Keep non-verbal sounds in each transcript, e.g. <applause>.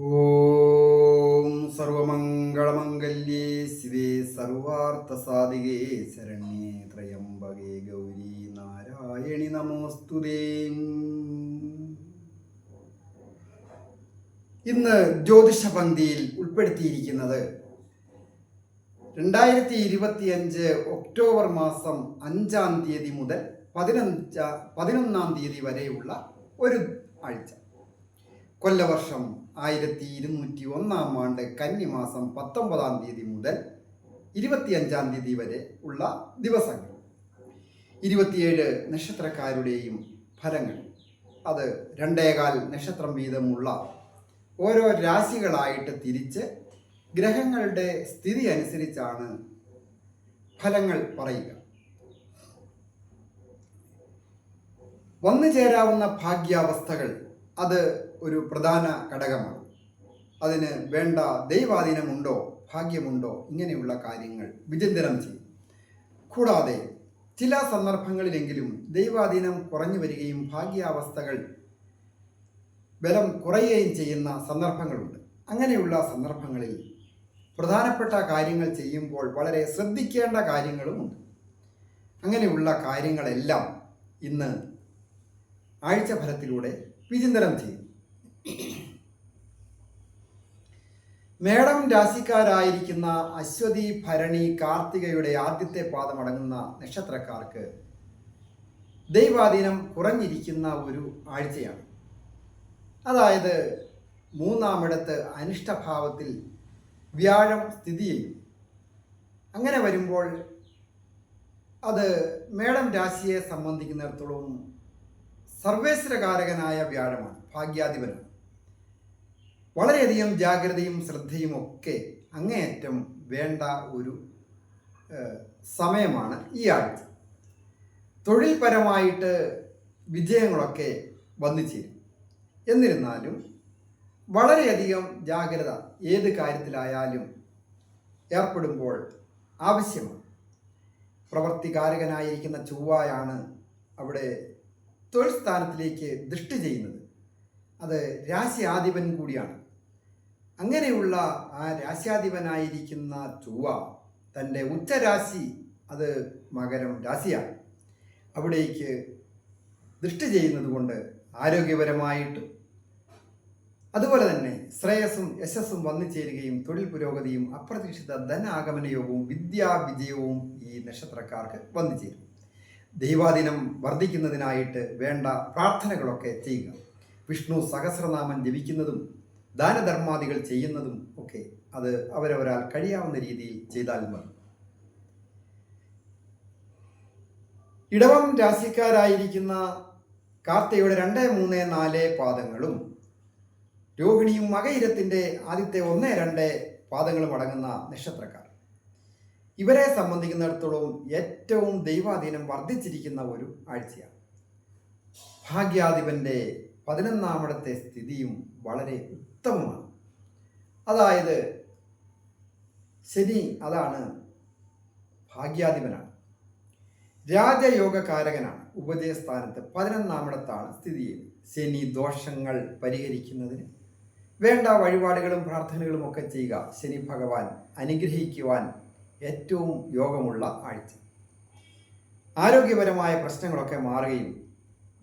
ഓം സർവമംഗളമംഗല്യേ ശിവേ സർവാർത്ഥസാധികേ ശരണ്യേ ത്രയംബകേ ഗൗരി നാരായണി നമോസ്തുതേ ഇന്ന് ജ്യോതിഷ പന്തിയിൽ ഉൾപ്പെടുത്തിയിരിക്കുന്നത് രണ്ടായിരത്തി ഇരുപത്തിയഞ്ച് ഒക്ടോബർ മാസം അഞ്ചാം തീയതി മുതൽ പതിനഞ്ച പതിനൊന്നാം തീയതി വരെയുള്ള ഒരു ആഴ്ച. കൊല്ലവർഷം ആയിരത്തി ഇരുന്നൂറ്റി ഒന്നാം ആണ്ട് കന്നിമാസം പത്തൊമ്പതാം തീയതി മുതൽ ഇരുപത്തിയഞ്ചാം തീയതി വരെ ഉള്ള ദിവസങ്ങൾ. ഇരുപത്തിയേഴ് നക്ഷത്രക്കാരുടെയും ഫലങ്ങൾ. അത് രണ്ടേകാൽ നക്ഷത്രം വീതമുള്ള ഓരോ രാശികളായിട്ട് തിരിച്ച് ഗ്രഹങ്ങളുടെ സ്ഥിതി അനുസരിച്ചാണ് ഫലങ്ങൾ പറയുക. വന്നു ചേരാവുന്ന ഭാഗ്യാവസ്ഥകൾ അത് ഒരു പ്രധാന ഘടകമാണ്. അതിന് വേണ്ട ദൈവാധീനമുണ്ടോ ഭാഗ്യമുണ്ടോ ഇങ്ങനെയുള്ള കാര്യങ്ങൾ വിചിന്തനം ചെയ്യും. കൂടാതെ ചില സന്ദർഭങ്ങളിലെങ്കിലും ദൈവാധീനം കുറഞ്ഞു വരികയും ഭാഗ്യാവസ്ഥകൾ ബലം കുറയുകയും ചെയ്യുന്ന സന്ദർഭങ്ങളുണ്ട്. അങ്ങനെയുള്ള സന്ദർഭങ്ങളിൽ പ്രധാനപ്പെട്ട കാര്യങ്ങൾ ചെയ്യുമ്പോൾ വളരെ ശ്രദ്ധിക്കേണ്ട കാര്യങ്ങളുമുണ്ട് അങ്ങനെയുള്ള കാര്യങ്ങളെല്ലാം ഇന്ന് ആഴ്ചഫലത്തിലൂടെ വിചിന്തനം ചെയ്യും. <clears throat> മേടം രാശിക്കാരായിരിക്കുന്ന അശ്വതി ഭരണി കാർത്തികയുടെ ആദ്യത്തെ പാദമടങ്ങുന്ന നക്ഷത്രക്കാർക്ക് ദൈവാധീനം കുറഞ്ഞിരിക്കുന്ന ഒരു ആഴ്ചയാണ്. അതായത് മൂന്നാമിടത്ത് അനിഷ്ടഭാവത്തിൽ വ്യാഴം സ്ഥിതി ചെയ്യും. അങ്ങനെ വരുമ്പോൾ അത് മേടം രാശിയെ സംബന്ധിക്കുന്നിടത്തോളം സർവേശ്വരകാരകനായ വ്യാഴമാണ് ഭാഗ്യാധിപനാണ്. വളരെയധികം ജാഗ്രതയും ശ്രദ്ധയും ഒക്കെ അങ്ങേയറ്റം വേണ്ട ഒരു സമയമാണ് ഈ ആഴ്ച. തൊഴിൽപരമായിട്ട് വിജയങ്ങളൊക്കെ വന്നു ചേരും എന്നിരുന്നാലും വളരെയധികം ജാഗ്രത ഏത് കാര്യത്തിലായാലും ഏർപ്പെടുമ്പോൾ ആവശ്യമാണ്. പ്രവർത്തികാരകനായിരിക്കുന്ന ചൊവ്വായാണ് അവിടെ തൊഴിൽ സ്ഥാനത്തിലേക്ക് ദൃഷ്ടി ചെയ്യുന്നത്. അത് രാശി ആധിപൻ കൂടിയാണ്. അങ്ങനെയുള്ള ആ രാശ്യാധിപനായിരിക്കുന്ന ചൊവ്വ തന്റെ ഉച്ചരാശി അത് മകരം രാശിയാണ്. അവിടേക്ക് ദൃഷ്ടി ചെയ്യുന്നത് കൊണ്ട് ആരോഗ്യപരമായിട്ടും അതുപോലെ തന്നെ ശ്രേയസ്സും യശസ്സും വന്നു ചേരുകയും തൊഴിൽ പുരോഗതിയും അപ്രതീക്ഷിത ധന ആഗമന യോഗവും വിദ്യാവിജയവും ഈ നക്ഷത്രക്കാർക്ക് വന്നു ചേരും. ദൈവാദിനം വർദ്ധിക്കുന്നതിനായിട്ട് വേണ്ട പ്രാർത്ഥനകളൊക്കെ ചെയ്യുക. വിഷ്ണു സഹസ്രനാമം ജപിക്കുന്നതും ദാനധർമാദികൾ ചെയ്യുന്നതും ഒക്കെ അത് അവരവരാൽ കഴിയാവുന്ന രീതിയിൽ ചെയ്താൽ മതി. ഇടവം രാശിക്കാരായിരിക്കുന്ന കാർത്തയുടെ രണ്ട് മൂന്ന് നാല് പാദങ്ങളും രോഹിണിയും മകയിരത്തിന്റെ ആദ്യത്തെ ഒന്ന് രണ്ട് പാദങ്ങളും അടങ്ങുന്ന നക്ഷത്രക്കാർ. ഇവരെ സംബന്ധിക്കുന്നിടത്തോളം ഏറ്റവും ദൈവാധീനം വർദ്ധിച്ചിരിക്കുന്ന ഒരു ആഴ്ചയാണ്. ഭാഗ്യാധിപന്റെ പതിനൊന്നാമിടത്തെ സ്ഥിതിയും വളരെ ഉത്തമമാണ്. അതായത് ശനി അതാണ് ഭാഗ്യാധിപനാണ്. രാജയോഗകാരകനാണ്. ഉപദേശസ്ഥാനത്ത് പതിനൊന്നാമിടത്താണ് സ്ഥിതി ചെയ്യുന്നത്. ശനി ദോഷങ്ങൾ പരിഹരിക്കുന്നതിന് വേണ്ട വഴിപാടുകളും പ്രാർത്ഥനകളും ഒക്കെ ചെയ്യുക. ശനി ഭഗവാൻ അനുഗ്രഹിക്കുവാൻ ഏറ്റവും യോഗമുള്ള ആഴ്ച. ആരോഗ്യപരമായ പ്രശ്നങ്ങളൊക്കെ മാറുകയും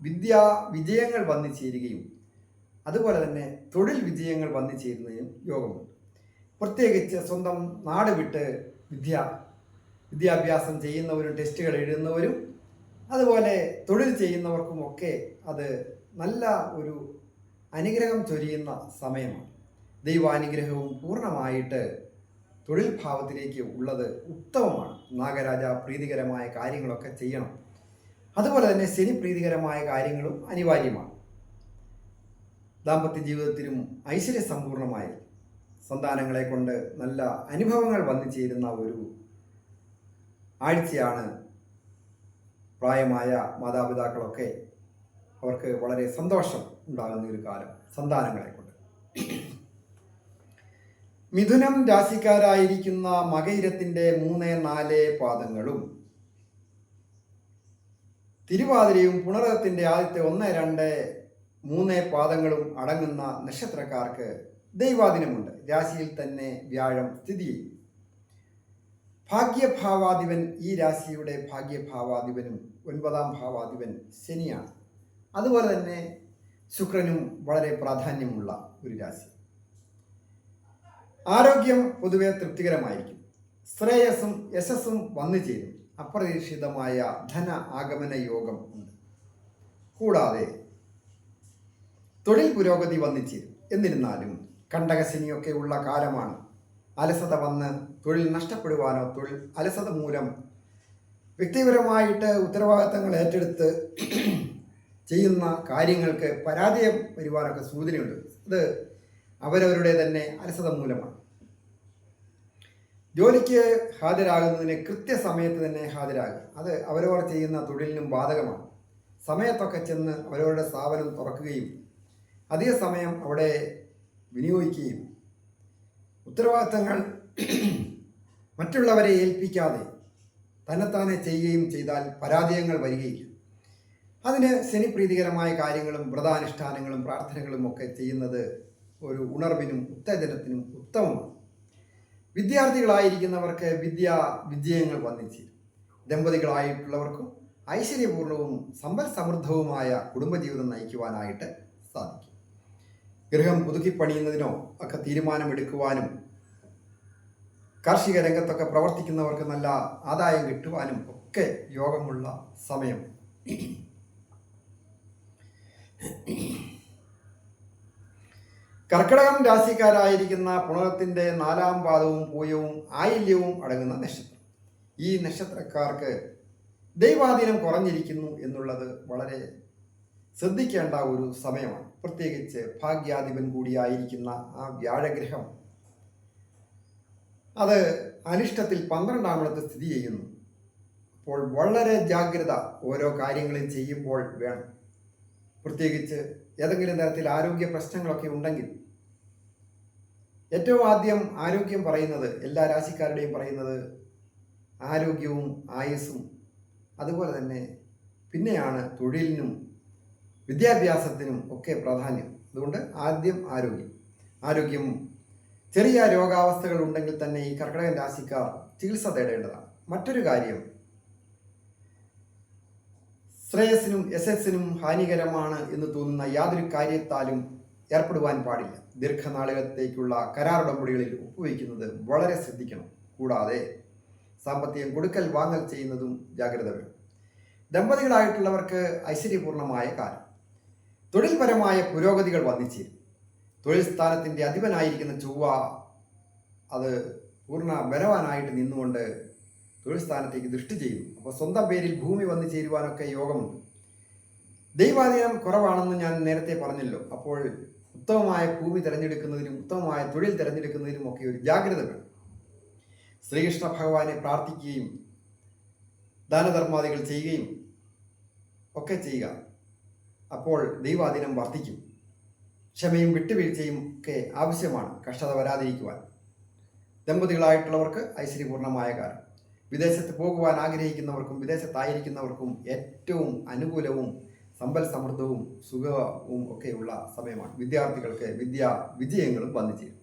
വിദ്യാ വിജയങ്ങൾ വന്നു ചേരുകയും അതുപോലെ തന്നെ തൊഴിൽ വിജയങ്ങൾ വന്നു ചേരുന്നതിനും യോഗമുണ്ട്. പ്രത്യേകിച്ച് സ്വന്തം നാട് വിട്ട് വിദ്യ വിദ്യാഭ്യാസം ചെയ്യുന്നവരും ടെസ്റ്റുകൾ എഴുതുന്നവരും അതുപോലെ തൊഴിൽ ചെയ്യുന്നവർക്കും ഒക്കെ അത് നല്ല ഒരു അനുഗ്രഹം ചൊരിയുന്ന സമയമാണ്. ദൈവാനുഗ്രഹവും പൂർണമായിട്ട് തൊഴിൽ ഭാവത്തിലേക്ക് ഉള്ളത് ഉത്തമമാണ്. നാഗരാജ പ്രീതികരമായ കാര്യങ്ങളൊക്കെ ചെയ്യണം. അതുപോലെ തന്നെ ശനി പ്രീതികരമായ കാര്യങ്ങളും അനിവാര്യമാണ്. ദാമ്പത്യ ജീവിതത്തിലും ഐശ്വര്യ സമ്പൂർണമായി സന്താനങ്ങളെ കൊണ്ട് നല്ല അനുഭവങ്ങൾ വന്നു ചേരുന്ന ഒരു ആഴ്ചയാണ് പ്രായമായ മാതാപിതാക്കളൊക്കെ അവർക്ക് വളരെ സന്തോഷം ഉണ്ടാകുന്ന ഒരു കാലം സന്താനങ്ങളെ കൊണ്ട്. മിഥുനം രാശിക്കാരായിരിക്കുന്ന മകയിരത്തിന്റെ മൂന്ന് നാല് പാദങ്ങളും തിരുവാതിരയും പുണറത്തിന്റെ ആദ്യത്തെ ഒന്ന് രണ്ട് മൂന്ന് പാദങ്ങളും അടങ്ങുന്ന നക്ഷത്രക്കാർക്ക് ദൈവാദിനമുണ്ട് രാശിയിൽ തന്നെ വ്യാഴം സ്ഥിതി ചെയ്യും. ഭാഗ്യഭാവാധിപൻ ഈ രാശിയുടെ ഭാഗ്യഭാവാധിപനും ഒൻപതാം ഭാവാധിപൻ ശനിയാണ്. അതുപോലെ തന്നെ ശുക്രനും വളരെ പ്രാധാന്യമുള്ള ഒരു രാശി. ആരോഗ്യം പൊതുവെ തൃപ്തികരമായിരിക്കും. ശ്രേയസ്സും യശസ്സും വന്നു ചേരും. അപ്രതീക്ഷിതമായ ധന ആഗമന യോഗം ഉണ്ട്. കൂടാതെ തൊഴിൽ പുരോഗതി വന്നു ചേരും എന്നിരുന്നാലും കണ്ടകശനിയൊക്കെ ഉള്ള കാലമാണ്. അലസത വന്ന് തൊഴിൽ നഷ്ടപ്പെടുവാനോ തൊഴിൽ അലസത മൂലം വ്യക്തിപരമായിട്ട് ഉത്തരവാദിത്തങ്ങൾ ഏറ്റെടുത്ത് ചെയ്യുന്ന കാര്യങ്ങൾക്ക് പരാജയം വരുവാനൊക്കെ സൂചനയുണ്ട്. അത് അവരവരുടെ തന്നെ അലസത മൂലമാണ്. ജോലിക്ക് ഹാജരാകുന്നതിന് കൃത്യസമയത്ത് തന്നെ ഹാജരാകുക. അത് അവരവർ ചെയ്യുന്ന തൊഴിലിനും ബാധകമാണ്. സമയത്തൊക്കെ ചെന്ന് അവരവരുടെ സ്ഥാപനം തുറക്കുകയും അധിക സമയം അവിടെ വിനിയോഗിക്കുകയും ഉത്തരവാദിത്തങ്ങൾ <clears throat> മറ്റുള്ളവരെ ഏൽപ്പിക്കാതെ തന്നെത്താനെ ചെയ്യുകയും ചെയ്താൽ പരാജയങ്ങൾ വരികയില്ല. അതിന് ശനിപ്രീതികരമായ കാര്യങ്ങളും വ്രതാനുഷ്ഠാനങ്ങളും പ്രാർത്ഥനകളും ഒക്കെ ചെയ്യുന്നത് ഒരു ഉണർവിനും ഉത്തേജനത്തിനും ഉത്തമമാണ്. വിദ്യാർത്ഥികളായിരിക്കുന്നവർക്ക് വിദ്യ വിജയങ്ങൾ വന്നിച്ച് ദമ്പതികളായിട്ടുള്ളവർക്കും ഐശ്വര്യപൂർണവും സമ്പൽ സമൃദ്ധവുമായ കുടുംബജീവിതം നയിക്കുവാനായിട്ട് സാധിക്കും. ഗൃഹം പുതുക്കി പണിയുന്നതിനോ ഒക്കെ തീരുമാനമെടുക്കുവാനും കാർഷിക രംഗത്തൊക്കെ പ്രവർത്തിക്കുന്നവർക്ക് നല്ല ആദായം കിട്ടുവാനും ഒക്കെ യോഗമുള്ള സമയം. കർക്കിടകം രാശിക്കാരായിരിക്കുന്ന പുണരത്തിന്റെ നാലാം പാദവും പൂയവും ആയില്യവും അടങ്ങുന്ന നക്ഷത്രം. ഈ നക്ഷത്രക്കാർക്ക് ദൈവാധീനം കുറഞ്ഞിരിക്കുന്നു എന്നുള്ളത് വളരെ ശ്രദ്ധിക്കേണ്ട ഒരു സമയമാണ്. പ്രത്യേകിച്ച് ഭാഗ്യാധിപൻ കൂടിയായിരിക്കുന്ന ആ വ്യാഴഗ്രഹം അത് അനിഷ്ടത്തിൽ പന്ത്രണ്ടാമിടത്ത് സ്ഥിതി ചെയ്യുന്നു. അപ്പോൾ വളരെ ജാഗ്രത ഓരോ കാര്യങ്ങളും ചെയ്യുമ്പോൾ വേണം. പ്രത്യേകിച്ച് ഏതെങ്കിലും തരത്തിൽ ആരോഗ്യ പ്രശ്നങ്ങളൊക്കെ ഉണ്ടെങ്കിൽ. ഏറ്റവും ആദ്യം ആരോഗ്യം പറയുന്നത് എല്ലാ രാശിക്കാരുടെയും പറയുന്നത് ആരോഗ്യവും ആയുസ്സും അതുപോലെ തന്നെ പിന്നെയാണ് തൊഴിലിനും വിദ്യാഭ്യാസത്തിനും ഒക്കെ പ്രാധാന്യം. അതുകൊണ്ട് ആദ്യം ആരോഗ്യം. ആരോഗ്യം. ചെറിയ രോഗാവസ്ഥകൾ ഉണ്ടെങ്കിൽ തന്നെ ഈ കർക്കിടകൻ രാശിക്കാർ ചികിത്സ തേടേണ്ടതാണ്. മറ്റൊരു കാര്യം ശ്രേയസിനും യശസ്സിനും ഹാനികരമാണ് എന്ന് തോന്നുന്ന യാതൊരു കാര്യത്താലും ഏർപ്പെടുവാൻ പാടില്ല. ദീർഘനാളികത്തേക്കുള്ള കരാർ ഉടമ്പടികളിൽ ഒപ്പുവയ്ക്കുന്നത് വളരെ ശ്രദ്ധിക്കണം. കൂടാതെ സാമ്പത്തികം കൊടുക്കൽ വാങ്ങൽ ചെയ്യുന്നതും ജാഗ്രത വേണം. ദമ്പതികളായിട്ടുള്ളവർക്ക് ഐശ്വര്യപൂർണമായ കാലം. തൊഴിൽപരമായ പുരോഗതികൾ വന്നിച്ചേരും തൊഴിൽ സ്ഥാനത്തിന്റെ അധിപനായിരിക്കുന്ന ചൊവ്വ അത് പൂർണ ബലവാനായിട്ട് നിന്നുകൊണ്ട് തൊഴിൽ സ്ഥാനത്തേക്ക് ദൃഷ്ടി ചെയ്യുന്നു. അപ്പോൾ സ്വന്തം പേരിൽ ഭൂമി വന്നു ചേരുവാനൊക്കെ യോഗമുണ്ട്. ദൈവാധീനം കുറവാണെന്ന് ഞാൻ നേരത്തെ പറഞ്ഞല്ലോ. അപ്പോൾ ഉത്തമമായ ഭൂമി തിരഞ്ഞെടുക്കുന്നതിനും ഉത്തമമായ തൊഴിൽ തിരഞ്ഞെടുക്കുന്നതിനും ഒക്കെ ഒരു ജാഗ്രത വേണം. ശ്രീകൃഷ്ണ ഭഗവാനെ പ്രാർത്ഥിക്കുകയും ദാനധർമാദികൾ ചെയ്യുകയും ഒക്കെ ചെയ്യുക. അപ്പോൾ ദൈവാധീനം വർദ്ധിക്കും. ക്ഷമയും വിട്ടുവീഴ്ചയും ഒക്കെ ആവശ്യമാണ് കഷ്ടത വരാതിരിക്കുവാൻ. ദമ്പതികളായിട്ടുള്ളവർക്ക് ഐശ്വര്യപൂർണമായ കാലം. വിദേശത്ത് പോകുവാൻ ആഗ്രഹിക്കുന്നവർക്കും വിദേശത്തായിരിക്കുന്നവർക്കും ഏറ്റവും അനുകൂലവും സമ്പൽ സമൃദ്ധവും സുഖവും ഒക്കെയുള്ള സമയമാണ്. വിദ്യാർത്ഥികൾക്ക് വിദ്യാ വിജയങ്ങളും വന്നു ചേരും.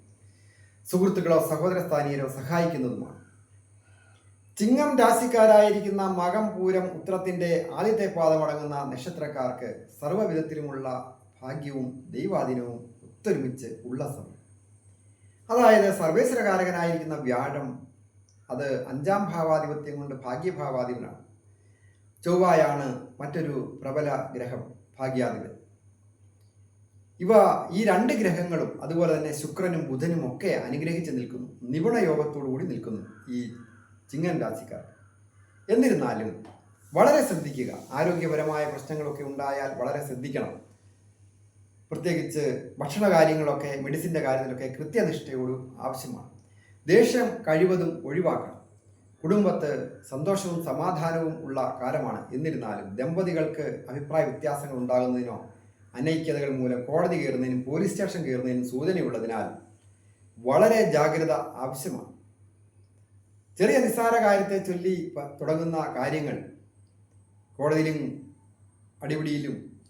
സുഹൃത്തുക്കളോ സഹോദര സ്ഥാനീയരോ സഹായിക്കുന്നതുമാണ്. ചിങ്ങം രാശിക്കാരായിരിക്കുന്ന മകം പൂരം ഉത്രത്തിന്റെ ആദ്യത്തെ പാദമടങ്ങുന്ന നക്ഷത്രക്കാർക്ക് സർവവിധത്തിലുമുള്ള ഭാഗ്യവും ദൈവാധീനവും ഒത്തൊരുമിച്ച് ഉള്ള സമയം അതായത് സർവേശ്വരകാരകനായിരിക്കുന്ന വ്യാഴം അത് അഞ്ചാം ഭാവാധിപത്യം കൊണ്ട് ഭാഗ്യഭാവാധിപനാണ്. ചൊവ്വായാണ് മറ്റൊരു പ്രബല ഗ്രഹം ഭാഗ്യാധിപൻ. ഇവ ഈ രണ്ട് ഗ്രഹങ്ങളും അതുപോലെ തന്നെ ശുക്രനും ബുധനും ഒക്കെ അനുഗ്രഹിച്ച് നിൽക്കുന്നു. നിപുണ യോഗത്തോടു കൂടി നിൽക്കുന്നു ഈ ചിങ്ങൻ രാശിക്കാർ എന്നിരുന്നാലും വളരെ ശ്രദ്ധിക്കുക. ആരോഗ്യപരമായ പ്രശ്നങ്ങളൊക്കെ ഉണ്ടായാൽ വളരെ ശ്രദ്ധിക്കണം. പ്രത്യേകിച്ച് ഭക്ഷണ കാര്യങ്ങളൊക്കെ മെഡിസിന്റെ കാര്യത്തിലൊക്കെ കൃത്യനിഷ്ഠയോട് ആവശ്യമാണ്. ദേഷ്യം കഴിവതും ഒഴിവാക്കണം. കുടുംബത്ത് സന്തോഷവും സമാധാനവും ഉള്ള കാലമാണ്. എന്നിരുന്നാലും ദമ്പതികൾക്ക് അഭിപ്രായ വ്യത്യാസങ്ങൾ ഉണ്ടാകുന്നതിനോ അനൈക്യതകൾ മൂലം കോടതി കയറുന്നതിനും പോലീസ് സ്റ്റേഷൻ കയറുന്നതിനും സൂചനയുള്ളതിനാൽ വളരെ ജാഗ്രത ആവശ്യമാണ്. ചെറിയ നിസ്സാര കാര്യത്തെ ചൊല്ലി തുടങ്ങുന്ന കാര്യങ്ങൾ കോടതിയിലും അടിപിടിയിലും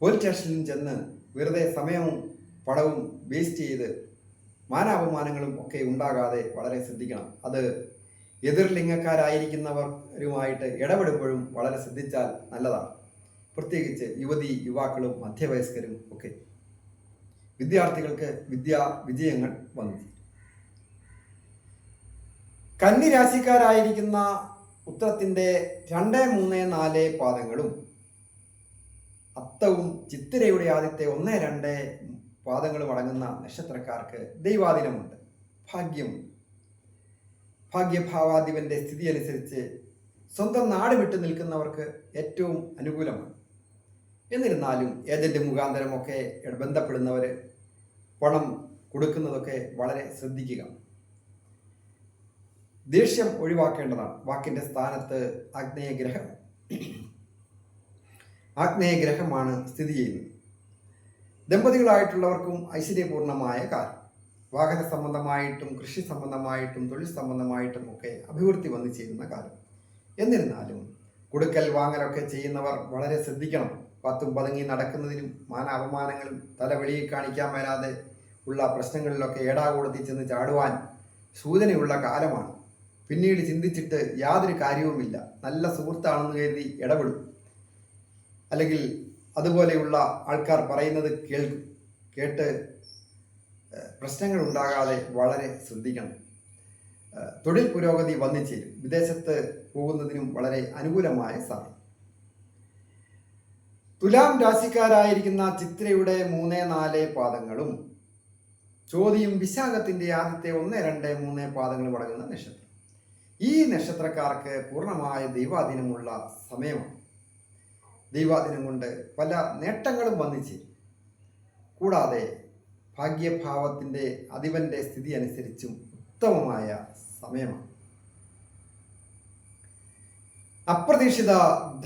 പോലീസ് സ്റ്റേഷനിലും ചെന്ന് വെറുതെ സമയവും പടവും വേസ്റ്റ് ചെയ്ത് മാനാപമാനങ്ങളും ഒക്കെ ഉണ്ടാകാതെ വളരെ ശ്രദ്ധിക്കണം. അത് എതിർ ലിംഗക്കാരായിരിക്കുന്നവരുമായിട്ട് ഇടപെടുമ്പോഴും വളരെ ശ്രദ്ധിച്ചാൽ നല്ലതാണ്. പ്രത്യേകിച്ച് യുവതി യുവാക്കളും മധ്യവയസ്കരും ഒക്കെ. വിദ്യാർത്ഥികൾക്ക് വിദ്യാ വിജയങ്ങൾ വന്നു. കന്നി രാശിക്കാരായിരിക്കുന്ന ഉത്തരത്തിന്റെ രണ്ട് മൂന്ന് നാല് പാദങ്ങളും അത്തവും ചിത്തിരയുടെ ആദ്യത്തെ ഒന്ന് രണ്ട് പാദങ്ങളും അടങ്ങുന്ന നക്ഷത്രക്കാർക്ക് ദൈവാധീനമുണ്ട്. ഭാഗ്യം. ഭാഗ്യഭാവാധിപന്റെ സ്ഥിതി അനുസരിച്ച് സ്വന്തം നാട് വിട്ടു നിൽക്കുന്നവർക്ക് ഏറ്റവും അനുകൂലമാണ്. എന്നിരുന്നാലും ഏജന്റ് മുഖാന്തരമൊക്കെ ബന്ധപ്പെടുന്നവർ പണം കൊടുക്കുന്നതൊക്കെ വളരെ ശ്രദ്ധിക്കുക. ദേഷ്യം ഒഴിവാക്കേണ്ടതാണ്. വാക്കിന്റെ സ്ഥാനത്ത് ആഗ്നേയഗ്രഹം. ആഗ്നേയഗ്രഹമാണ് ആഗ്നേയ സ്ഥിതി ചെയ്യുന്നത്. ദമ്പതികളായിട്ടുള്ളവർക്കും ഐശ്വര്യപൂർണമായ കാലം. വാഹന സംബന്ധമായിട്ടും കൃഷി സംബന്ധമായിട്ടും തൊഴിൽ സംബന്ധമായിട്ടും ഒക്കെ അഭിവൃദ്ധി വന്നു ചേരുന്ന കാലം. എന്നിരുന്നാലും കൊടുക്കൽ വാങ്ങലൊക്കെ ചെയ്യുന്നവർ വളരെ ശ്രദ്ധിക്കണം. പത്തും പതുങ്ങി നടക്കുന്നതിനും മാന അപമാനങ്ങളും തല വെളിയിൽ കാണിക്കാൻ വരാതെ ഉള്ള പ്രശ്നങ്ങളിലൊക്കെ ഏടാകൂടത്തിൽ ചെന്ന് ചാടുവാൻ സൂചനയുള്ള കാലമാണ്. പിന്നീട് ചിന്തിച്ചിട്ട് യാതൊരു കാര്യവുമില്ല. നല്ല സുഹൃത്താണെന്ന് കരുതി ഇടപെടും. അല്ലെങ്കിൽ അതുപോലെയുള്ള ആൾക്കാർ പറയുന്നത് കേൾക്കും. കേട്ട് പ്രശ്നങ്ങൾ ഉണ്ടാകാതെ വളരെ ശ്രദ്ധിക്കണം. തൊഴിൽ പുരോഗതി വന്നു ചേരും. വിദേശത്ത് പോകുന്നതിനും വളരെ അനുകൂലമായ സമയം തുലാം രാശിക്കാരായിരിക്കുന്ന ചിത്രയുടെ മൂന്ന് നാല് പാദങ്ങളും ചോദ്യം വിശാഖത്തിന്റെ ആദ്യത്തെ ഒന്ന് രണ്ട് മൂന്ന് പാദങ്ങളും അടങ്ങുന്ന നക്ഷത്രം. ഈ നക്ഷത്രക്കാർക്ക് പൂർണമായ ദൈവാധീനമുള്ള സമയമാണ്. ദൈവാധീനം കൊണ്ട് പല നേട്ടങ്ങളും വന്നിച്ച് കൂടാതെ ഭാഗ്യഭാവത്തിന്റെ അധിപന്റെ സ്ഥിതി അനുസരിച്ചും ഉത്തമമായ സമയമാണ്. അപ്രതീക്ഷിത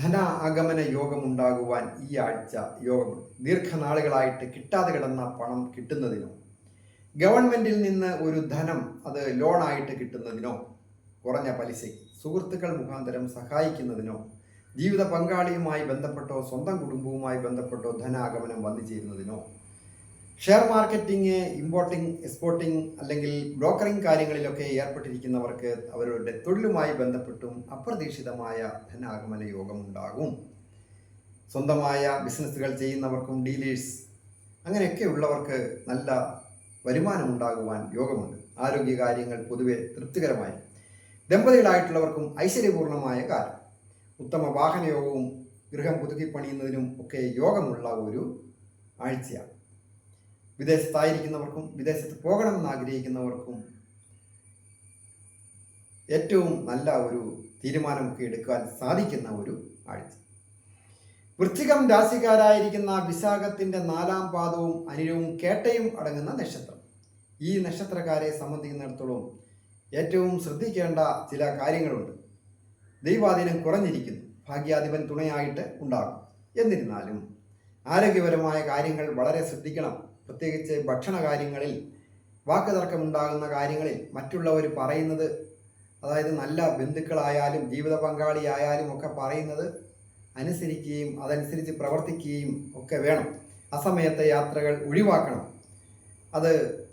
ധന ആഗമന യോഗമുണ്ടാകുവാൻ ഈ ആഴ്ച യോഗം ദീർഘനാളുകളായിട്ട് കിട്ടാതെ കിടന്ന പണം കിട്ടുന്നതിനോ ഗവൺമെന്റിൽ നിന്ന് ഒരു ധനം അത് ലോണായിട്ട് കിട്ടുന്നതിനോ കുറഞ്ഞ പലിശയ്ക്ക് സുഹൃത്തുക്കൾ മുഖാന്തരം സഹായിക്കുന്നതിനോ ജീവിത പങ്കാളിയുമായി ബന്ധപ്പെട്ടോ സ്വന്തം കുടുംബവുമായി ബന്ധപ്പെട്ടോ ധനാഗമനം വന്നു ചേരുന്നതിനോ ഷെയർ മാർക്കറ്റിംഗ് ഇമ്പോർട്ടിംഗ് എക്സ്പോർട്ടിംഗ് അല്ലെങ്കിൽ ബ്രോക്കറിംഗ് കാര്യങ്ങളിലൊക്കെ ഏർപ്പെട്ടിരിക്കുന്നവർക്ക് അവരുടെ തൊഴിലുമായി ബന്ധപ്പെട്ടും അപ്രതീക്ഷിതമായ ധനാഗമന യോഗം ഉണ്ടാകും സ്വന്തമായ ബിസിനസ്സുകൾ ചെയ്യുന്നവർക്കും ഡീലേഴ്സ് അങ്ങനെയൊക്കെ ഉള്ളവർക്ക് നല്ല വരുമാനം ഉണ്ടാകുവാൻ യോഗമുണ്ട്. ആരോഗ്യകാര്യങ്ങൾ പൊതുവെ തൃപ്തികരമായി ദമ്പതികളായിട്ടുള്ളവർക്കും ഐശ്വര്യപൂർണമായ കാലം. ഉത്തമ വാഹനയോഗവും ഗൃഹം പുതുക്കി പണിയുന്നതിനും ഒക്കെ യോഗമുള്ള ഒരു ആഴ്ചയാണ്. വിദേശത്തായിരിക്കുന്നവർക്കും വിദേശത്ത് പോകണമെന്ന് ആഗ്രഹിക്കുന്നവർക്കും ഏറ്റവും നല്ല ഒരു തീരുമാനമൊക്കെ എടുക്കാൻ സാധിക്കുന്ന ഒരു ആഴ്ച. വൃശ്ചികം രാശിക്കാരായിരിക്കുന്ന വിശാഖത്തിന്റെ നാലാം പാദവും അനിരവും കേട്ടയും അടങ്ങുന്ന നക്ഷത്രം. ഈ നക്ഷത്രക്കാരെ സംബന്ധിക്കുന്നിടത്തോളം ഏറ്റവും ശ്രദ്ധിക്കേണ്ട ചില കാര്യങ്ങളുണ്ട്. ദൈവാധീനം കുറഞ്ഞിരിക്കുന്നു. ഭാഗ്യാധിപൻ തുണയായിട്ട് ഉണ്ടാകും. എന്നിരുന്നാലും ആരോഗ്യപരമായ കാര്യങ്ങൾ വളരെ ശ്രദ്ധിക്കണം. പ്രത്യേകിച്ച് ഭക്ഷണ കാര്യങ്ങളിൽ വാക്കുതർക്കമുണ്ടാകുന്ന കാര്യങ്ങളിൽ മറ്റുള്ളവർ പറയുന്നത് അതായത് നല്ല ബന്ധുക്കളായാലും ജീവിത പങ്കാളിയായാലും ഒക്കെ പറയുന്നത് അനുസരിക്കുകയും അതനുസരിച്ച് പ്രവർത്തിക്കുകയും ഒക്കെ വേണം. അസമയത്തെ യാത്രകൾ ഒഴിവാക്കണം. അത്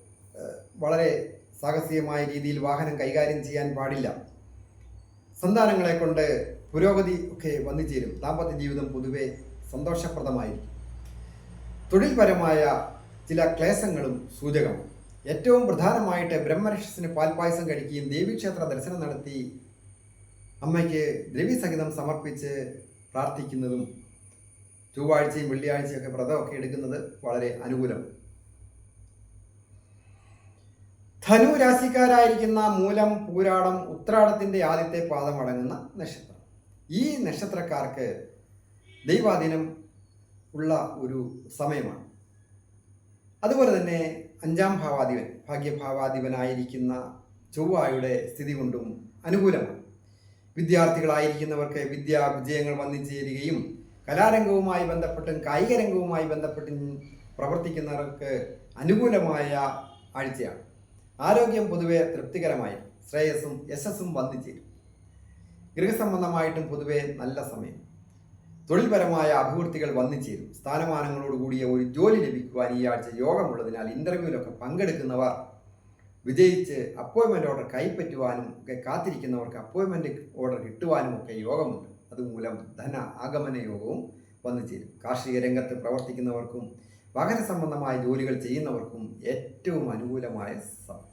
വളരെ സാഹസികമായ രീതിയിൽ വാഹനം കൈകാര്യം ചെയ്യാൻ പാടില്ല. സന്താനങ്ങളെ കൊണ്ട് പുരോഗതി ഒക്കെ വന്നു ചേരും ദാമ്പത്യ ജീവിതം പൊതുവെ സന്തോഷപ്രദമായിരിക്കും. തൊഴിൽപരമായ ചില ക്ലേശങ്ങളും സൂചകമാണ്. ഏറ്റവും പ്രധാനമായിട്ട് ബ്രഹ്മരക്ഷസിന് പാൽപായസം കഴിക്കുകയും ദേവീക്ഷേത്ര ദർശനം നടത്തി അമ്മയ്ക്ക് ദ്രവി സഹിതം സമർപ്പിച്ച് പ്രാർത്ഥിക്കുന്നതും ചൊവ്വാഴ്ചയും വെള്ളിയാഴ്ചയൊക്കെ വ്രതമൊക്കെ എടുക്കുന്നത് വളരെ അനുകൂലം ധനു രാശിക്കാരായിരിക്കുന്ന മൂലം പൂരാടം ഉത്രാടത്തിന്റെ ആദ്യത്തെ പാദം അടങ്ങുന്ന നക്ഷത്രം. ഈ നക്ഷത്രക്കാർക്ക് ദൈവാധീനം ഉള്ള ഒരു സമയമാണ്. അതുപോലെ തന്നെ അഞ്ചാം ഭാവാധിപൻ ഭാഗ്യഭാവാധിപനായിരിക്കുന്ന ചൊവ്വായുടെ സ്ഥിതി കൊണ്ടും അനുകൂലമാണ്. വിദ്യാർത്ഥികളായിരിക്കുന്നവർക്ക് വിദ്യാ വിജയങ്ങൾ വന്നു ചേരുകയും കലാരംഗവുമായി ബന്ധപ്പെട്ടും കായിക രംഗവുമായി ബന്ധപ്പെട്ടും പ്രവർത്തിക്കുന്നവർക്ക് അനുകൂലമായ ആഴ്ചയാണ്. ആരോഗ്യം പൊതുവെ തൃപ്തികരമായി ശ്രേയസ്സും യശസ്സും വന്നു ചേരും ഗൃഹസംബന്ധമായിട്ടും പൊതുവെ നല്ല സമയം. തൊഴിൽപരമായ അഭിവൃദ്ധികൾ വന്നു ചേരും സ്ഥാനമാനങ്ങളോട് കൂടിയ ഒരു ജോലി ലഭിക്കുവാൻ ഈ ആഴ്ച യോഗമുള്ളതിനാൽ ഇന്റർവ്യൂവിലൊക്കെ പങ്കെടുക്കുന്നവർ വിജയിച്ച് അപ്പോയിൻമെന്റ് ഓർഡർ കൈപ്പറ്റുവാനും ഒക്കെ കാത്തിരിക്കുന്നവർക്ക് അപ്പോയിൻമെന്റ് ഓർഡർ കിട്ടുവാനും ഒക്കെ യോഗമുണ്ട്. അതുമൂലം ധന ആഗമന യോഗവും വന്നു ചേരും കാർഷിക രംഗത്ത് പ്രവർത്തിക്കുന്നവർക്കും വാഹന സംബന്ധമായ ജോലികൾ ചെയ്യുന്നവർക്കും ഏറ്റവും അനുകൂലമായ സമയം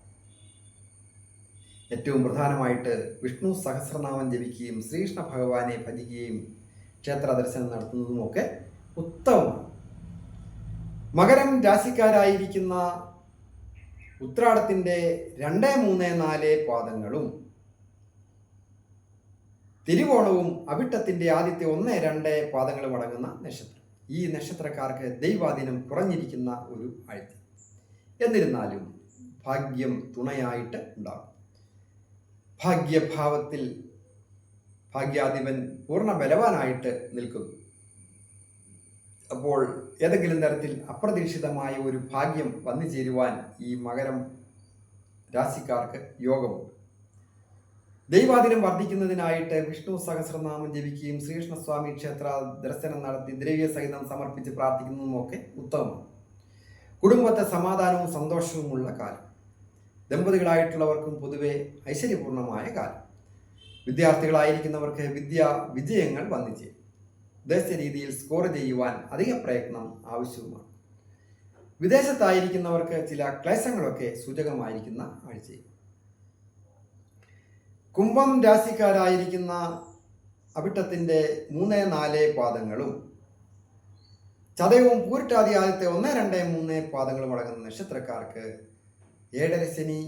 ഏറ്റവും പ്രധാനമായിട്ട് വിഷ്ണു സഹസ്രനാമം ജപിക്കുകയും ശ്രീകൃഷ്ണ ഭഗവാനെ ഭജിക്കുകയും ക്ഷേത്ര ദർശനം നടത്തുന്നതുമൊക്കെ ഉത്തമമാണ്. മകരം രാശിക്കാരായിരിക്കുന്ന ഉത്രാടത്തിന്റെ രണ്ട് മൂന്ന് നാല് പാദങ്ങളും തിരുവോണവും അവിട്ടത്തിന്റെ ആദ്യത്തെ ഒന്ന് രണ്ട് പാദങ്ങളും അടങ്ങുന്ന നക്ഷത്രം. ഈ നക്ഷത്രക്കാർക്ക് ദൈവാധീനം കുറഞ്ഞിരിക്കുന്ന ഒരു ആഴ്ച എന്നിരുന്നാലും ഭാഗ്യം തുണയായിട്ട് ഉണ്ടാകും. ഭാഗ്യഭാവത്തിൽ ഭാഗ്യാധിപൻ പൂർണ ബലവാനായിട്ട് നിൽക്കും അപ്പോൾ ഏതെങ്കിലും തരത്തിൽ അപ്രതീക്ഷിതമായ ഒരു ഭാഗ്യം വന്നു ചേരുവാൻ ഈ മകരം രാശിക്കാർക്ക് യോഗമുണ്ട്. ദൈവാദിനം വർദ്ധിക്കുന്നതിനായിട്ട് വിഷ്ണു സഹസ്രനാമം ജപിക്കുകയും ശ്രീകൃഷ്ണസ്വാമി ക്ഷേത്ര ദർശനം നടത്തി ദ്രവ്യ സഹിതം സമർപ്പിച്ച് പ്രാർത്ഥിക്കുന്നതുമൊക്കെ ഉത്തമമാണ്. കുടുംബത്തെ സമാധാനവും സന്തോഷവുമുള്ള കാലം. ദമ്പതികളായിട്ടുള്ളവർക്കും പൊതുവെ ഐശ്വര്യപൂർണമായ കാലം. വിദ്യാർത്ഥികളായിരിക്കുന്നവർക്ക് വിദ്യ വിജയങ്ങൾ വന്നു ചേരും ഉദ്ദേശിച്ച രീതിയിൽ സ്കോർ ചെയ്യുവാൻ അധിക പ്രയത്നം ആവശ്യവുമാണ്. വിദേശത്തായിരിക്കുന്നവർക്ക് ചില ക്ലേശങ്ങളൊക്കെ സൂചകമായിരിക്കുന്ന ആഴ്ചയിൽ. കുംഭം രാശിക്കാരായിരിക്കുന്ന അവിട്ടത്തിന്റെ മൂന്ന് നാല് പാദങ്ങളും ചതയവും പൂരിട്ടാതി ആദ്യത്തെ ഒന്ന് രണ്ട് മൂന്ന് പാദങ്ങളും അടങ്ങുന്ന നക്ഷത്രക്കാർക്ക് ഏഴര ശനി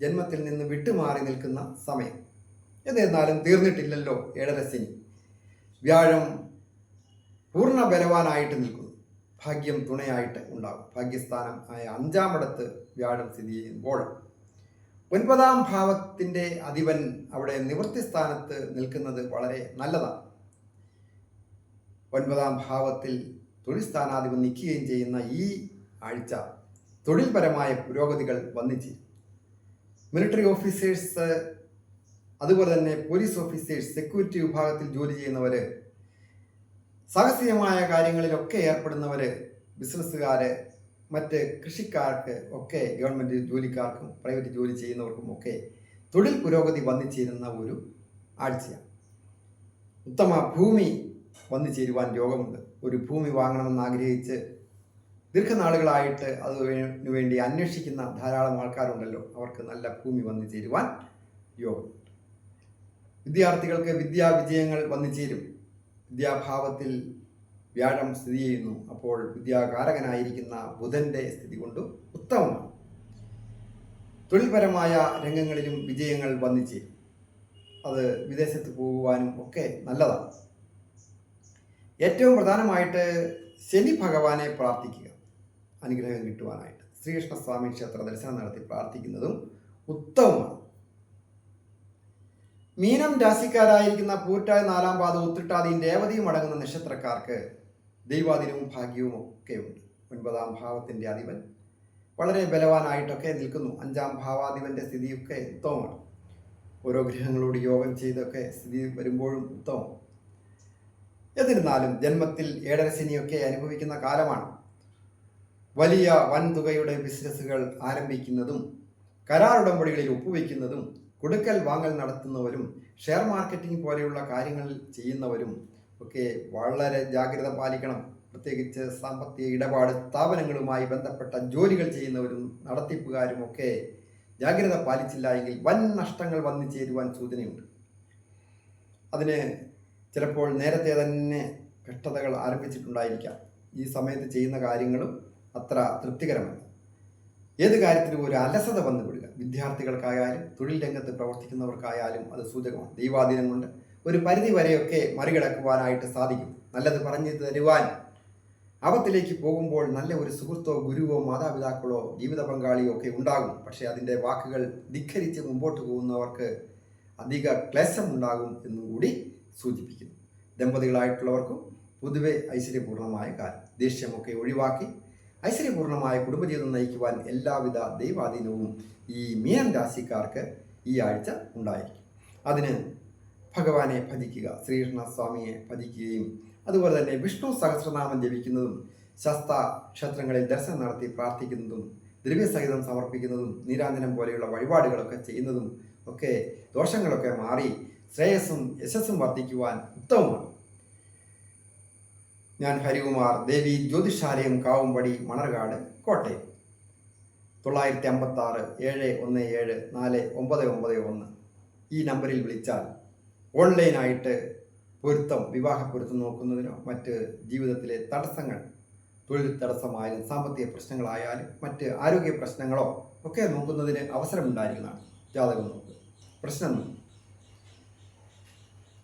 ജന്മത്തിൽ നിന്ന് വിട്ടുമാറി നിൽക്കുന്ന സമയം. എന്നിരുന്നാലും തീർന്നിട്ടില്ലല്ലോ ഏഴര ശനി. വ്യാഴം പൂർണ ബലവാനായിട്ട് നിൽക്കുന്നു. ഭാഗ്യം തുണയായിട്ട് ഉണ്ടാകും. ഭാഗ്യസ്ഥാനം ആയ അഞ്ചാമിടത്ത് വ്യാഴം സ്ഥിതി ചെയ്യുമ്പോൾ ഒൻപതാം ഭാവത്തിന്റെ അധിപൻ അവിടെ നിവൃത്തി സ്ഥാനത്ത് നിൽക്കുന്നത് വളരെ നല്ലതാണ്. ഒൻപതാം ഭാവത്തിൽ തൊഴിൽ സ്ഥാനാധിപൻ നിൽക്കുകയും ചെയ്യുന്ന ഈ ആഴ്ച തൊഴിൽപരമായ പുരോഗതികൾ വന്നിച്ചു മിലിറ്ററി ഓഫീസേഴ്സ് അതുപോലെ തന്നെ പോലീസ് ഓഫീസേഴ്സ് സെക്യൂരിറ്റി വിഭാഗത്തിൽ ജോലി ചെയ്യുന്നവർ സാഹസികമായ കാര്യങ്ങളിലൊക്കെ ഏർപ്പെടുന്നവർ ബിസിനസ്സുകാർ മറ്റ് കൃഷിക്കാർക്ക് ഒക്കെ ഗവൺമെന്റ് ജോലിക്കാർക്കും പ്രൈവറ്റ് ജോലി ചെയ്യുന്നവർക്കും ഒക്കെ തൊഴിൽ പുരോഗതി വന്നു ചേരുന്ന ഒരു ആഴ്ചയാണ്. ഉത്തമ ഭൂമി വന്നു ചേരുവാൻ യോഗമുണ്ട് ഒരു ഭൂമി വാങ്ങണമെന്ന് ആഗ്രഹിച്ച് ദീർഘനാളുകളായിട്ട് അതിനു വേണ്ടി അന്വേഷിക്കുന്ന ധാരാളം ആൾക്കാരുണ്ടല്ലോ. അവർക്ക് നല്ല ഭൂമി വന്നു ചേരുവാൻ യോഗമുണ്ട്. വിദ്യാർത്ഥികൾക്ക് വിദ്യാവിജയങ്ങൾ വന്നു ചേരും വിദ്യാഭാവത്തിൽ വ്യാഴം സ്ഥിതി ചെയ്യുന്നു. അപ്പോൾ വിദ്യാകാരകനായിരിക്കുന്ന ബുധന്റെ സ്ഥിതി കൊണ്ട് ഉത്തമമാണ് തൊഴിൽപരമായ രംഗങ്ങളിലും വിജയങ്ങൾ വന്നിച്ചേരും അത് വിദേശത്ത് പോകുവാനും ഒക്കെ നല്ലതാണ്. ഏറ്റവും പ്രധാനമായിട്ട് ശനി ഭഗവാനെ പ്രാർത്ഥിക്കുക. അനുഗ്രഹം കിട്ടുവാനായിട്ട്. ശ്രീകൃഷ്ണസ്വാമി ക്ഷേത്ര ദർശനം നടത്തി പ്രാർത്ഥിക്കുന്നതും ഉത്തമമാണ്. മീനം രാശിക്കാരായിരിക്കുന്ന പൂറ്റായ നാലാം പാദ ഉത്തിട്ടാതിയും രേവതിയും അടങ്ങുന്ന നക്ഷത്രക്കാർക്ക് ദൈവാധീനവും ഭാഗ്യവും ഒക്കെ ഉണ്ട് ഒൻപതാം ഭാവത്തിന്റെ അധിപൻ. വളരെ ബലവാനായിട്ടൊക്കെ നിൽക്കുന്നു. അഞ്ചാം ഭാവാധിപന്റെ സ്ഥിതിയൊക്കെ ഉത്തമമാണ്. ഓരോ ഗ്രഹങ്ങളോട് യോഗം ചെയ്തൊക്കെ സ്ഥിതി വരുമ്പോഴും ഉത്തമം. എന്നിരുന്നാലും ജന്മത്തിൽ ഏഴരശനിയൊക്കെ അനുഭവിക്കുന്ന കാലമാണ്. വലിയ വൻതുകയുടെ ബിസിനസ്സുകൾ ആരംഭിക്കുന്നതും കരാർ ഉടമ്പടികളിൽ ഒപ്പുവെക്കുന്നതും കൊടുക്കൽ വാങ്ങൽ നടത്തുന്നവരും ഷെയർ മാർക്കറ്റിംഗ് പോലെയുള്ള കാര്യങ്ങൾ ചെയ്യുന്നവരും ഒക്കെ വളരെ ജാഗ്രത പാലിക്കണം. പ്രത്യേകിച്ച് സാമ്പത്തിക ഇടപാട് സ്ഥാപനങ്ങളുമായി ബന്ധപ്പെട്ട ജോലികൾ ചെയ്യുന്നവരും നടത്തിപ്പുകാരും ഒക്കെ ജാഗ്രത പാലിച്ചില്ല എങ്കിൽ വൻ നഷ്ടങ്ങൾ വന്നു ചേരുവാൻ സൂചനയുണ്ട്. അതിന് ചിലപ്പോൾ നേരത്തെ തന്നെ കഷ്ടതകൾ ആരംഭിച്ചിട്ടുണ്ടായിരിക്കാം. ഈ സമയത്ത് ചെയ്യുന്ന കാര്യങ്ങളും അത്ര തൃപ്തികരമല്ല. ഏത് കാര്യത്തിലും ഒരു അലസത വന്നു വിടുക വിദ്യാർത്ഥികൾക്കായാലും തൊഴിൽ രംഗത്ത് പ്രവർത്തിക്കുന്നവർക്കായാലും അത് സൂചകമാണ്. ദൈവാധീനം കൊണ്ട് ഒരു പരിധി വരെയൊക്കെ മറികടക്കുവാനായിട്ട് സാധിക്കും. നല്ലത് പറഞ്ഞു തരുവാൻ ആപത്തിലേക്ക് പോകുമ്പോൾ നല്ല ഒരു സുഹൃത്തോ ഗുരുവോ മാതാപിതാക്കളോ ജീവിത പങ്കാളിയോ ഒക്കെ ഉണ്ടാകും. പക്ഷേ അതിന്റെ വാക്കുകൾ ധിഖരിച്ച് മുമ്പോട്ട് പോകുന്നവർക്ക് അധിക ക്ലേശം ഉണ്ടാകും എന്നും കൂടി സൂചിപ്പിക്കുന്നു. ദമ്പതികളായിട്ടുള്ളവർക്കും പൊതുവെ ഐശ്വര്യപൂർണമായ കാലം. ദേഷ്യമൊക്കെ ഒഴിവാക്കി ഐശ്വര്യപൂർണമായ കുടുംബജീവിതം നയിക്കുവാൻ എല്ലാവിധ ദൈവാധീനവും ഈ മീനം രാശിക്കാർക്ക് ഈ ആഴ്ച ഉണ്ടായിരിക്കും. അതിന് ഭഗവാനെ ഭജിക്കുക ശ്രീകൃഷ്ണ സ്വാമിയെ ഭജിക്കുകയും. അതുപോലെ തന്നെ വിഷ്ണു സഹസ്രനാമം ജപിക്കുന്നതും ശസ്ത ക്ഷേത്രങ്ങളിൽ ദർശനം നടത്തി പ്രാർത്ഥിക്കുന്നതും ദ്രവ്യസഹിതം സമർപ്പിക്കുന്നതും നീരാഞ്ജനം പോലെയുള്ള വഴിപാടുകളൊക്കെ ചെയ്യുന്നതും ഒക്കെ ദോഷങ്ങളൊക്കെ മാറി ശ്രേയസ്സും യശസ്സും വർദ്ധിക്കുവാൻ ഉത്തമമാണ്. ഞാൻ ഹരികുമാർ ദേവി ജ്യോതിഷാലയം കാവുംപടി മണർകാട് കോട്ടയം. തൊള്ളായിരത്തി അമ്പത്തി ആറ് ഏഴ് ഒന്ന് ഏഴ് നാല് ഒമ്പത് ഒമ്പത് ഒന്ന്. ഈ നമ്പറിൽ വിളിച്ചാൽ ഓൺലൈനായിട്ട് പൊരുത്തം വിവാഹ പൊരുത്തം നോക്കുന്നതിനോ മറ്റ് ജീവിതത്തിലെ തടസ്സങ്ങൾ തൊഴിൽ തടസ്സമായാലും സാമ്പത്തിക പ്രശ്നങ്ങളായാലും മറ്റ് ആരോഗ്യ പ്രശ്നങ്ങളോ ഒക്കെ നോക്കുന്നതിന് അവസരമുണ്ടായിരിക്കുന്നതാണ് ജാതകം നോക്കുക. പ്രശ്നം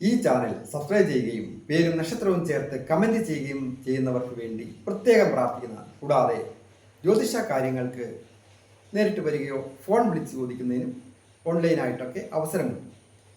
ഈ ചാനൽ സബ്സ്ക്രൈബ് ചെയ്യുകയും പേരും നക്ഷത്രവും ചേർത്ത് കമന്റ് ചെയ്യുകയും ചെയ്യുന്നവർക്ക് വേണ്ടി പ്രത്യേകം പ്രാർത്ഥിക്കുന്നതാണ്. കൂടാതെ ജ്യോതിഷ കാര്യങ്ങൾക്ക് നേരിട്ട് വരികയോ ഫോൺ വിളിച്ച് ചോദിക്കുന്നതിനും ഓൺലൈനായിട്ടൊക്കെ അവസരമുണ്ട്.